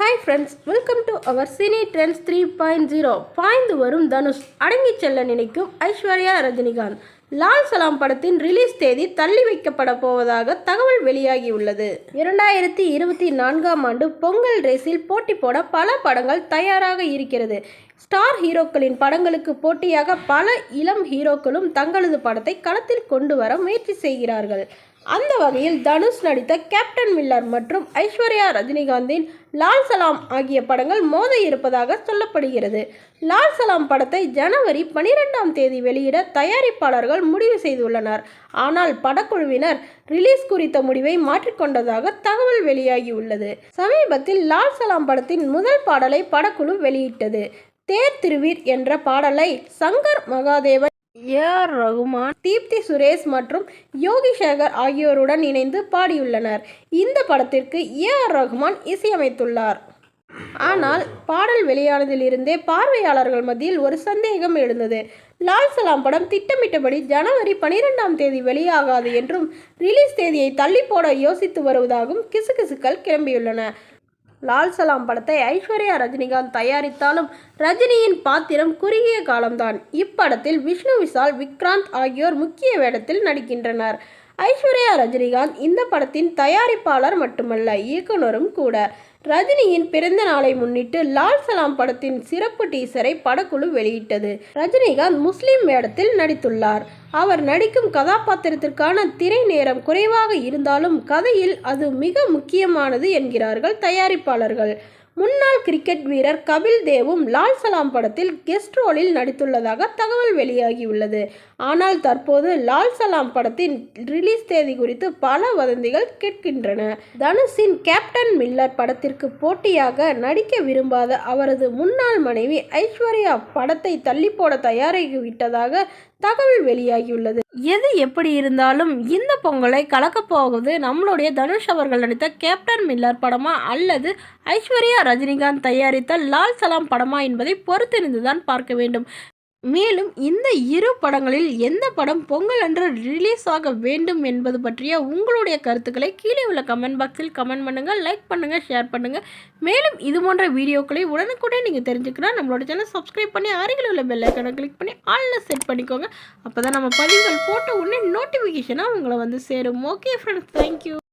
Hi friends welcome to our cine trends three point zero பாய்ந்து வரும் தனுஷ் அடங்கிச் செல்ல நினைக்கும் ஐஸ்வர்யா ரஜினிகாந்த். லால் சலாம் படத்தின் ரிலீஸ் தேதி தள்ளி வைக்கப்பட போவதாக தகவல் வெளியாகியுள்ளது இரண்டாயிரத்தி இருபத்தி நான்காம் ஆண்டு பொங்கல் ரேஸில் போட்டி போட பல படங்கள் தயாராக இருக்கிறது. ஸ்டார் ஹீரோக்களின் படங்களுக்கு போட்டியாக பல இளம் ஹீரோக்களும் தங்களது படத்தை களத்தில் கொண்டு வர முயற்சி செய்கிறார்கள். அந்த வகையில் தனுஷ் நடித்த கேப்டன் மில்லர் மற்றும் ஐஸ்வர்யா ரஜினிகாந்தின் லால் சலாம் ஆகிய படங்கள் மோத இருப்பதாக சொல்லப்படுகிறது. லால் சலாம் படத்தை ஜனவரி பனிரெண்டாம் தேதி வெளியிட தயாரிப்பாளர்கள் முடிவு செய்துள்ளனர். ஆனால் படக்குழுவினர் ரிலீஸ் குறித்த முடிவை மாற்றிக்கொண்டதாக தகவல் வெளியாகியுள்ளது. சமீபத்தில் லால் சலாம் படத்தின் முதல் பாடலை படக்குழு வெளியிட்டது. தேர் திருவீர் என்ற பாடலை சங்கர் மகாதேவன் ஏ ஆர் ரகுமான் தீப்தி சுரேஷ் மற்றும் யோகி சேகர் ஆகியோருடன் இணைந்து பாடியுள்ளனர். இந்த படத்திற்கு ஏ ஆர் ரகுமான் இசையமைத்துள்ளார். ஆனால் பாடல் வெளியானதிலிருந்தே பார்வையாளர்கள் மத்தியில் ஒரு சந்தேகம் எழுந்தது. லால் சலாம் படம் திட்டமிட்டபடி ஜனவரி பனிரெண்டாம் தேதி வெளியாகாது என்றும் ரிலீஸ் தேதியை தள்ளி போட யோசித்து வருவதாகவும் கிசுகிசுக்கள் கிளம்பியுள்ளன. லால் சலாம் படத்தை ஐஸ்வர்யா ரஜினிகாந்த் தயாரித்தாலும் ரஜினியின் பாத்திரம் குறுகிய காலம்தான். இப்படத்தில் விஷ்ணு விஷால் விக்ராந்த் ஆகியோர் முக்கிய வேடத்தில் நடிக்கின்றனர். ஐஸ்வர்யா ரஜினிகாந்த் இந்த படத்தின் தயாரிப்பாளர் மட்டுமல்ல இயக்குனரும் கூட. ரஜினியின் பிறந்த நாளை முன்னிட்டு லால் சலாம் படத்தின் சிறப்பு டீசரை படக்குழு வெளியிட்டது. ரஜினிகாந்த் முஸ்லிம் வேடத்தில் நடித்துள்ளார். அவர் நடிக்கும் கதாபாத்திரத்திற்கான திரை நேரம் குறைவாக இருந்தாலும் கதையில் அது மிக முக்கியமானது என்கிறார்கள் தயாரிப்பாளர்கள். முன்னாள் கிரிக்கெட் வீரர் கபில் தேவும் லால் சலாம் படத்தில் கெஸ்ட் ரோலில் நடித்துள்ளதாக தகவல் வெளியாகியுள்ளது. ஆனால் தற்போது லால் சலாம் படத்தின் ரிலீஸ் தேதி குறித்து பல வதந்திகள் கேட்கின்றன. தனுஷின் கேப்டன் மில்லர் படத்திற்கு போட்டியாக நடிக்க விரும்பாத அவரது முன்னாள் மனைவி ஐஸ்வர்யா படத்தை தள்ளிப்போட தயாராகிவிட்டதாக தகவல் வெளியாகியுள்ளது. எது எப்படி இருந்தாலும் இந்த பொங்கலை கலக்கப் போவது நம்மளுடைய தனுஷ் அவர்கள் நடித்த கேப்டன் மில்லர் படமா அல்லது ஐஸ்வர்யா ரஜினிகாந்த் தயாரித்த லால் சலாம் படமா என்பதை பொறுத்திருந்துதான் பார்க்க வேண்டும். மேலும் இந்த இரு படங்களில் எந்த படம் பொங்கல் அன்று ரிலீஸ் ஆக வேண்டும் என்பது பற்றிய உங்களுடைய கருத்துக்களை கீழே உள்ள கமெண்ட் பாக்ஸில் கமெண்ட் பண்ணுங்கள் லைக் பண்ணுங்கள் ஷேர் பண்ணுங்கள் மேலும் இது போன்ற வீடியோக்களை உடனுக்குடனே நீங்கள் தெரிஞ்சுக்கலாம் நம்மளோட சேனல் சப்ஸ்கிரைப் பண்ணி அருகில் உள்ள பெல் ஐக்கனை கிளிக் பண்ணி ஆல்ல செட் பண்ணிக்கோங்க. அப்போ தான் நம்ம பதிவுகள் போட்ட உடனே நோட்டிஃபிகேஷனாக உங்களை வந்து சேரும். Okay friends thank you